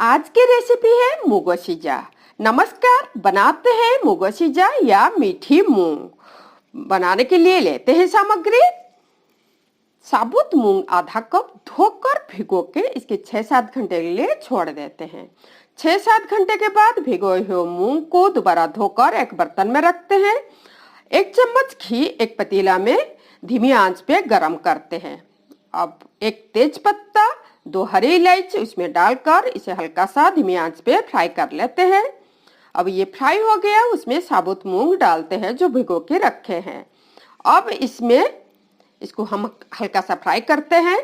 आज की रेसिपी है मूंगो सीजा नमस्कार, बनाते हैं मूंगो सीजा या मीठी मूंग। बनाने के लिए लेते हैं सामग्री। साबुत मूंग आधा कप धोकर भिगो के इसके छह सात घंटे के लिए छोड़ देते हैं। छह सात घंटे के बाद भिगोए हुए मूंग को दोबारा धोकर एक बर्तन में रखते हैं। एक चम्मच घी, एक पतीला में धीमी आँच पे गरम करते हैं। अब एक तेज पत्ता दो हरी इलायची उसमें डालकर इसे हल्का सा धीमी आँच पे फ्राई कर लेते हैं। अब ये फ्राई हो गया, उसमें साबुत मूंग डालते हैं जो भिगो के रखे हैं। अब इसमें इसको हम हल्का सा फ्राई करते हैं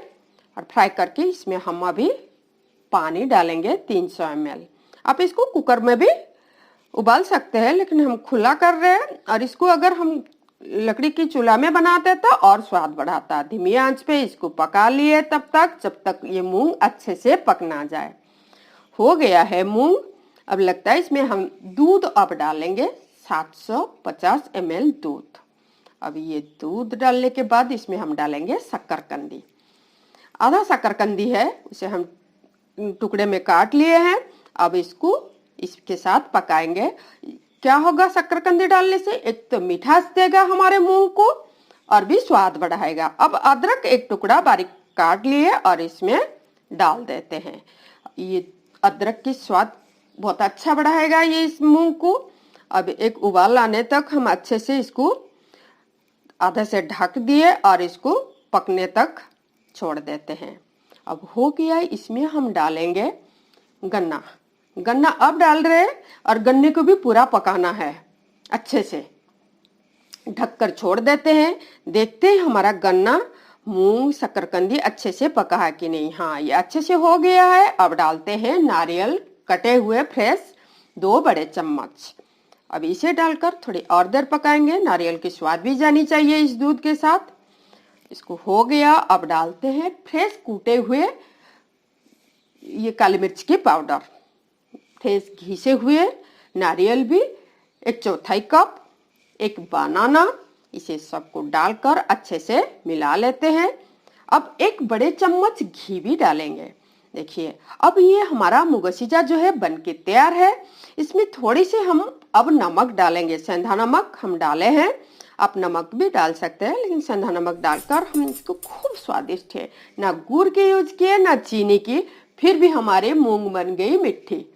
और फ्राई करके इसमें हम अभी पानी डालेंगे 300 सौ आप इसको कुकर में भी उबाल सकते हैं, लेकिन हम खुला कर रहे हैं और इसको अगर हम लकड़ी की चूल्हा में बनाते तो और स्वाद बढ़ाता। धीमी आँच पे इसको पका लिए तब तक, जब तक ये मूंग अच्छे से पक ना जाए। हो गया है मूंग। अब लगता है इसमें हम दूध अब डालेंगे 750 ml दूध। अब ये दूध डालने के बाद इसमें हम डालेंगे शक्करकंदी आधा शक्करकंदी है, उसे हम टुकड़े में काट लिए हैं। अब इसको इसके साथ पकाएँगे। क्या होगा शक्करकंदी डालने से? एक तो मिठास देगा हमारे मूंग को और भी स्वाद बढ़ाएगा। अब अदरक एक टुकड़ा बारीक काट लिए और इसमें डाल देते हैं। ये अदरक की स्वाद बहुत अच्छा बढ़ाएगा ये इस मूंग को। अब एक उबाल आने तक हम अच्छे से इसको आधे से ढक दिए और इसको पकने तक छोड़ देते हैं। अब हो गया इसमें हम डालेंगे गन्ना। गन्ना अब डाल रहे हैं और गन्ने को भी पूरा पकाना है। अच्छे से ढककर छोड़ देते हैं। देखते हैं हमारा गन्ना, मूंग शक्करकंदी अच्छे से पका है कि नहीं। हाँ ये अच्छे से हो गया है। अब डालते हैं नारियल, कटे हुए फ्रेश दो बड़े चम्मच। अब इसे डालकर थोड़ी और देर पकाएँगे। नारियल की स्वाद भी जानी चाहिए इस दूध के साथ। इसको हो गया। अब डालते हैं फ्रेश कूटे हुए ये काली मिर्च की पाउडर। फ्रेश घिसे हुए, नारियल भी, एक चौथाई कप, एक बनाना, इसे सबको डालकर अच्छे से मिला लेते हैं। अब एक बड़े चम्मच घी भी डालेंगे। देखिए, अब ये हमारा मुगसीजा जो है बन के तैयार है। इसमें थोड़ी सी हम अब नमक डालेंगे। सेंधा नमक हम डाले हैं। आप नमक भी डाल सकते हैं, लेकिन सेंधा नमक डालकर हम इसको खूब स्वादिष्ट है। ना गुड़ के यूज़ किए, ना चीनी की, फिर भी हमारे मूंग बन गई मिट्टी।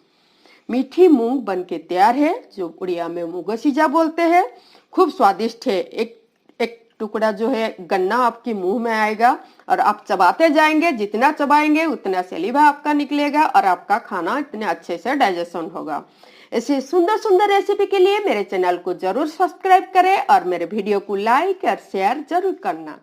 मीठी मूंग बन के तैयार है, जो उड़िया में मुगसीजा बोलते हैं। खूब स्वादिष्ट है। एक एक टुकड़ा जो है, गन्ना आपके मुँह में आएगा और आप चबाते जाएँगे। जितना चबाएँगे, उतना सलीवा आपका निकलेगा और आपका खाना इतने अच्छे से डाइजेशन होगा। ऐसे सुंदर सुंदर रेसिपी के लिए मेरे चैनल को ज़रूर सब्सक्राइब करें और मेरे वीडियो को लाइक और शेयर ज़रूर करना।